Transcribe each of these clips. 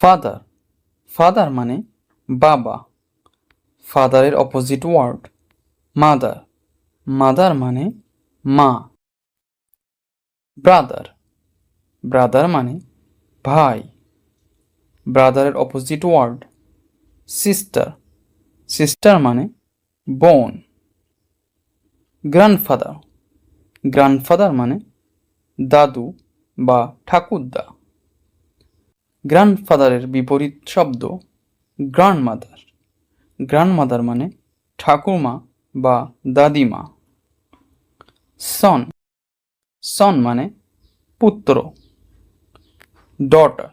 Father father মানে বাবা। ফাদারের অপোজিট ওয়ার্ড মাদার মাদার মানে মা। ব্রাদার ব্রাদার মানে ভাই। ব্রাদারের অপোজিট ওয়ার্ড সিস্টার সিস্টার মানে বোন। গ্র্যান্ডফাদার গ্র্যান্ডফাদার মানে দাদু বা ঠাকুরদা। গ্র্যান্ডফাদারের বিপরীত শব্দ গ্র্যান্ডমাদার গ্র্যান্ডমাদার মানে ঠাকুরমা বা দাদিমা। সন সন মানে পুত্র। ডটার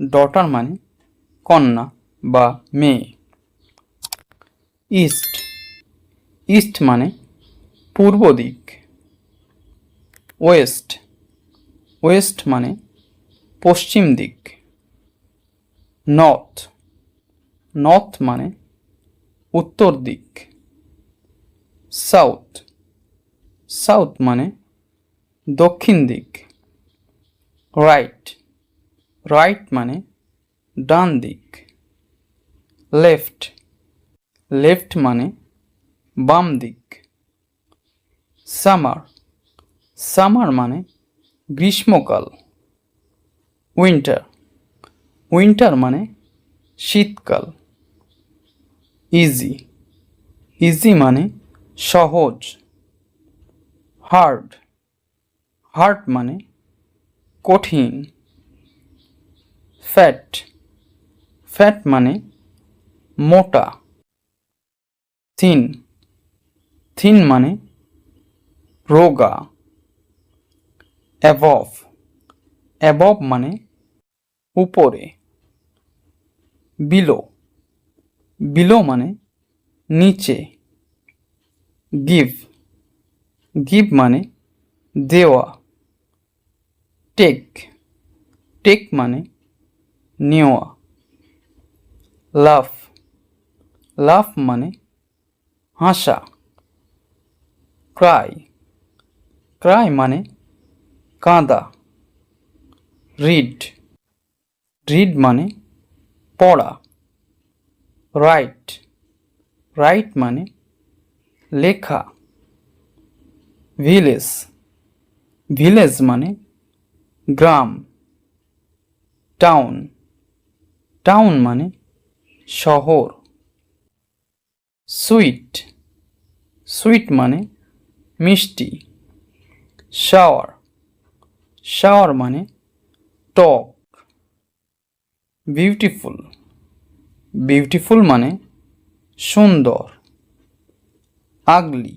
ডটার মানে কন্যা বা মেয়ে। ইস্ট ইস্ট মানে পূর্ব দিক। ওয়েস্ট ওয়েস্ট মানে পশ্চিম দিক। নর্থ। নর্থ মানে উত্তর দিক। সাউথ। সাউথ মানে দক্ষিণ দিক। রাইট। রাইট মানে ডান দিক। লেফট। লেফট মানে বাম দিক। সামার। সামার মানে গ্রীষ্মকাল। উইন্টার উইন্টার মানে শীতকাল। ইজি ইজি মানে সহজ। হার্ড হার্ড মানে কঠিন। ফ্যাট ফ্যাট মানে মোটা। থিন থিন মানে রোগা। অ্যাবভ অ্যাবভ মানে উপরে। বিলো বিলো মানে নিচে। গিভ গিভ মানে দেওয়া। টেক টেক মানে নেওয়া। লাফ লাফ মানে হাসা। ক্রাই ক্রাই মানে কাঁদা। রিড রিড মানে পড়া। রাইট রাইট মানে লেখা। ভিলেজ ভিলেজ মানে গ্রাম। টাউন টাউন মানে শহর। সুইট সুইট মানে মিষ্টি। শাওয়ার শাওয়ার মানে টক বিউটিফুল বিউটিফুল মানে সুন্দর। আগলি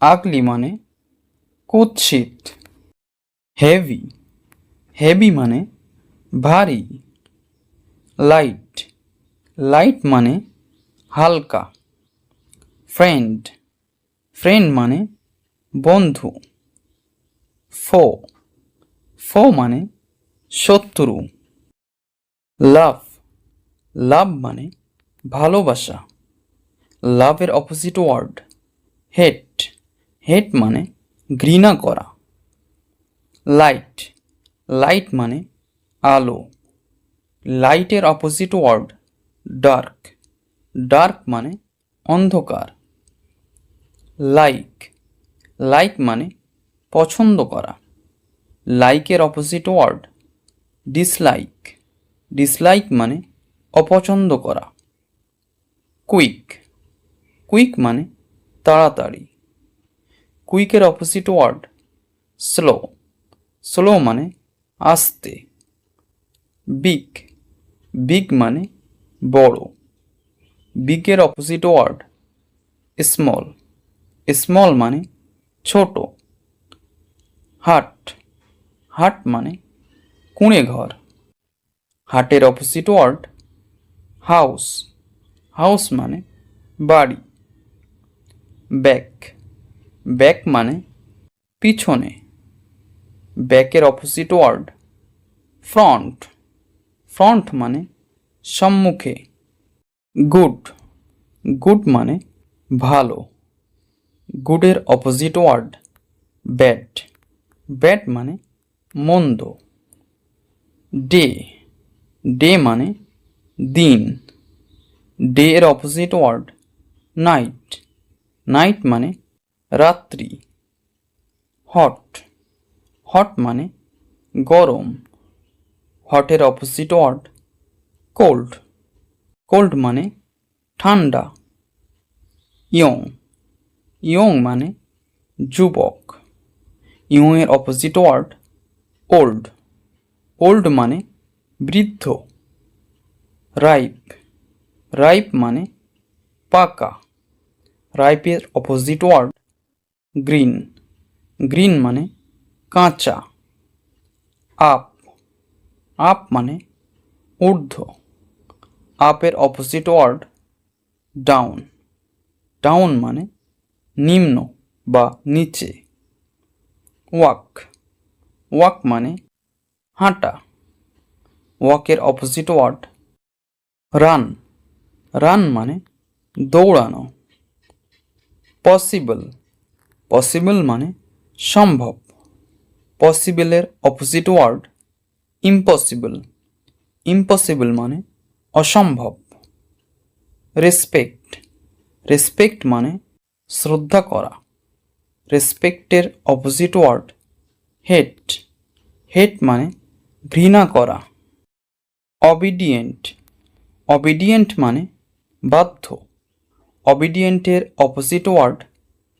আগলি মানে কুৎসিত। হেভি হেভি মানে ভারী। লাইট লাইট মানে হালকা। ফ্রেন্ড ফ্রেন্ড মানে বন্ধু। ফো ফো মানে শত্রু। লাভ। লাভ মানে ভালোবাসা। লাভের অপোজিট ওয়ার্ড হেট হেট মানে ঘৃণা করা। লাইট লাইট মানে আলো। লাইটের অপোজিট ওয়ার্ড ডার্ক ডার্ক মানে অন্ধকার। লাইক লাইক মানে পছন্দ করা। লাইকের অপোজিট ওয়ার্ড ডিসলাইক ডিসলাইক মানে অপছন্দ করা। কুইক কুইক মানে তাড়াতাড়ি। কুইকের অপোজিট ওয়ার্ড স্লো স্লো মানে আস্তে। বিগ বিগ মানে বড়। বিগের অপোজিট ওয়ার্ড স্মল স্মল মানে ছোট। হাট হাট মানে কুঁড়ে ঘর। হাটের অপোজিট ওয়ার্ড হাউস হাউস মানে বাড়ি ব্যাক ব্যাক মানে পিছনে ব্যাকের অপোজিট ওয়ার্ড ফ্রন্ট ফ্রন্ট মানে সম্মুখে গুড গুড মানে ভালো গুডের অপোজিট ওয়ার্ড ব্যাড ব্যাড মানে মন্দ ডে ডে মানে দিন। ডে এর অপোজিট ওয়ার্ড নাইট নাইট মানে রাত্রি। হট হট মানে গরম। হটের অপোজিট ওয়ার্ড কোল্ড কোল্ড মানে ঠান্ডা। ইয়ং ইয়ং মানে যুবক। ইয়ং এর অপোজিট ওয়ার্ড ওল্ড ওল্ড মানে বৃদ্ধ। রাইপ। রাইপ মানে পাকা। রাইপের অপোজিট ওয়ার্ড গ্রিন। গ্রিন মানে কাঁচা। আপ। আপ মানে ঊর্ধ্ব। আপের অপোজিট ওয়ার্ড ডাউন ডাউন মানে নিম্ন বা নিচে। ওয়াক। ওয়াক মানে হাঁটা। ওয়াকের অপোজিট ওয়ার্ড রান রান মানে দৌড়ানো। পসিবল পসিবল মানে সম্ভব। পসিবলের অপোজিট ওয়ার্ড ইম্পসিবল ইম্পসিবল মানে অসম্ভব। রেসপেক্ট রেসপেক্ট মানে শ্রদ্ধা করা। রেসপেক্টের অপোজিট ওয়ার্ড হেট হেট মানে ঘৃণা করা। অবিডিয়েন্ট অবিডিয়েন্ট মানে বাধ্য। অবিডিয়েন্টের অপোজিট ওয়ার্ড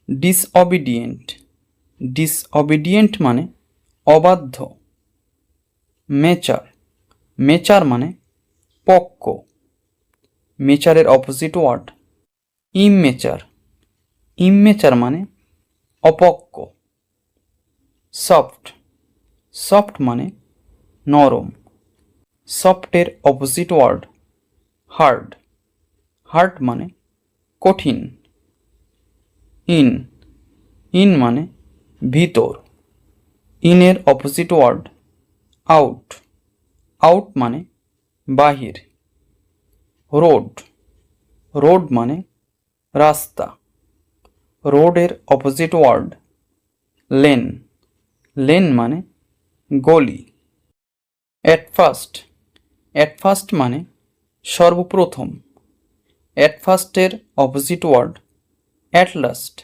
ডিসঅবিডিয়েন্ট ডিসঅবিডিয়েন্ট মানে অবাধ্য। মেচার মেচার মানে পক্ক। মেচারের অপোজিট ওয়ার্ড ইমমেচার ইমমেচার মানে অপক্ক। সফট সফট মানে নরম। সফটের অপোজিট ওয়ার্ড হার্ড হার্ড মানে কঠিন। ইন ইন মানে ভিতর। ইনের অপোজিট ওয়ার্ড আউট আউট মানে বাহির। রোড রোড মানে রাস্তা। রোডের অপোজিট ওয়ার্ড লেন। লেন মানে গলি। অ্যাট ফার্স্ট অ্যাট ফার্স্ট মানে সর্বপ্রথম। অ্যাট ফার্স্টের opposite word at last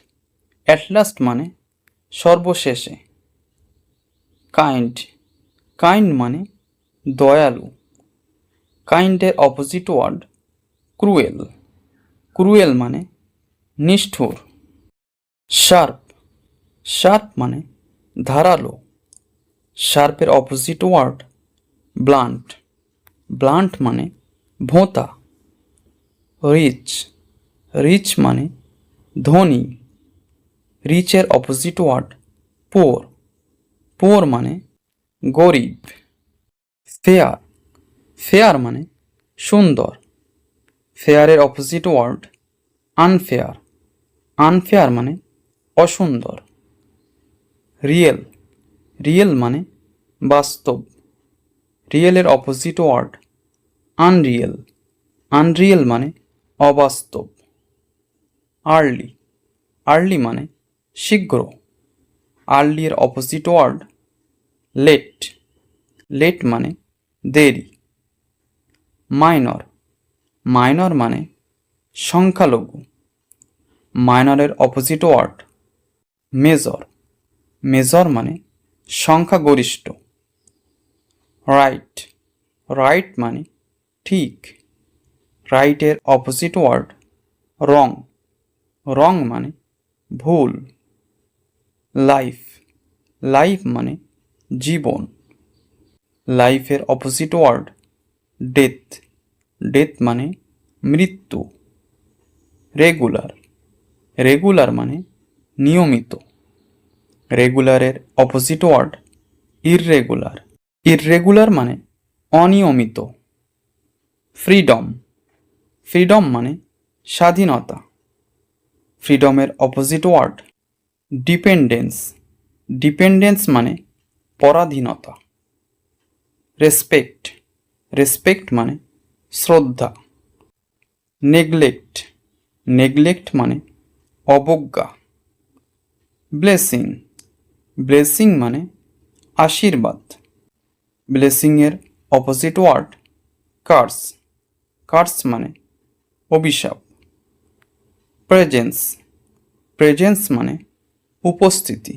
at last মানে সর্বশেষে। কাইন্ড কাইন্ড মানে দয়ালু। কাইন্ডের অপোজিট ওয়ার্ড ক্রুয়েল ক্রুয়েল মানে নিষ্ঠুর। শার্প শার্প মানে ধারালো। শার্পের অপোজিট ওয়ার্ড ব্লান্ট ব্লান্ট মানে ভোঁতা। রিচ রিচ মানে ধনী। রিচের অপোজিট ওয়ার্ড পোর পোর মানে গরিব। ফেয়ার ফেয়ার মানে সুন্দর। ফেয়ারের অপোজিট ওয়ার্ড আনফেয়ার আনফেয়ার মানে অসুন্দর। রিয়েল রিয়েল মানে বাস্তব। রিয়েলের অপোজিট ওয়ার্ড আনরিয়েল আনরিয়েল মানে অবাস্তব। আর্লি আর্লি মানে শীঘ্র। আর্লি এর অপোজিট ওয়ার্ড লেট লেট মানে দেরি। মাইনর মাইনর মানে সংখ্যালঘু। মাইনরের অপোজিট ওয়ার্ড মেজর মেজর মানে সংখ্যাগরিষ্ঠ। রাইট রাইট মানে ঠিক। রাইটের অপোজিট ওয়ার্ড রং রং মানে ভুল। লাইফ লাইফ মানে জীবন। লাইফের অপোজিট ওয়ার্ড ডেথ ডেথ মানে মৃত্যু। রেগুলার রেগুলার মানে নিয়মিত। রেগুলারের অপোজিট ওয়ার্ড ইররেগুলার ইররেগুলার মানে অনিয়মিত। ফ্রিডম ফ্রিডম মানে স্বাধীনতা। ফ্রিডমের অপোজিট ওয়ার্ড ডিপেন্ডেন্স ডিপেন্ডেন্স মানে পরাধীনতা। রেসপেক্ট রেসপেক্ট মানে শ্রদ্ধা। নেগলেক্ট নেগলেক্ট মানে অবজ্ঞা। ব্লেসিং ব্লেসিং মানে আশীর্বাদ। ব্লেসিংয়ের অপোজিট ওয়ার্ড কার্স কার্স মানে অভিশাপ। প্রেজেন্স প্রেজেন্স মানে উপস্থিতি।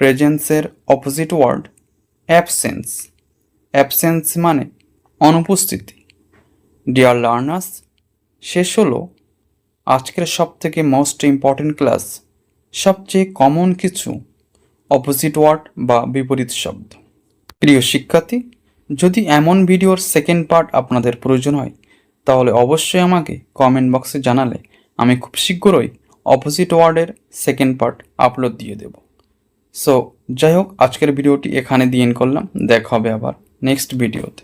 প্রেজেন্সের অপোজিট ওয়ার্ড অ্যাবসেন্স অ্যাবসেন্স মানে অনুপস্থিতি। ডিয়ার লার্নার্স শেষ হলো আজকের সব থেকে মোস্ট ইম্পর্টেন্ট ক্লাস সবচেয়ে কমন কিছু অপোজিট ওয়ার্ড বা বিপরীত শব্দ। প্রিয় শিক্ষার্থী, যদি এমন ভিডিওর সেকেন্ড পার্ট আপনাদের প্রয়োজন হয়, তাহলে অবশ্যই আমাকে কমেন্ট বক্সে জানালে আমি খুব শীঘ্রই অপোজিট ওয়ার্ডের সেকেন্ড পার্ট আপলোড দিয়ে দেব। সো যাই হোক, আজকের ভিডিওটি এখানে দিয়ে করলাম। দেখা হবে আবার নেক্সট ভিডিওতে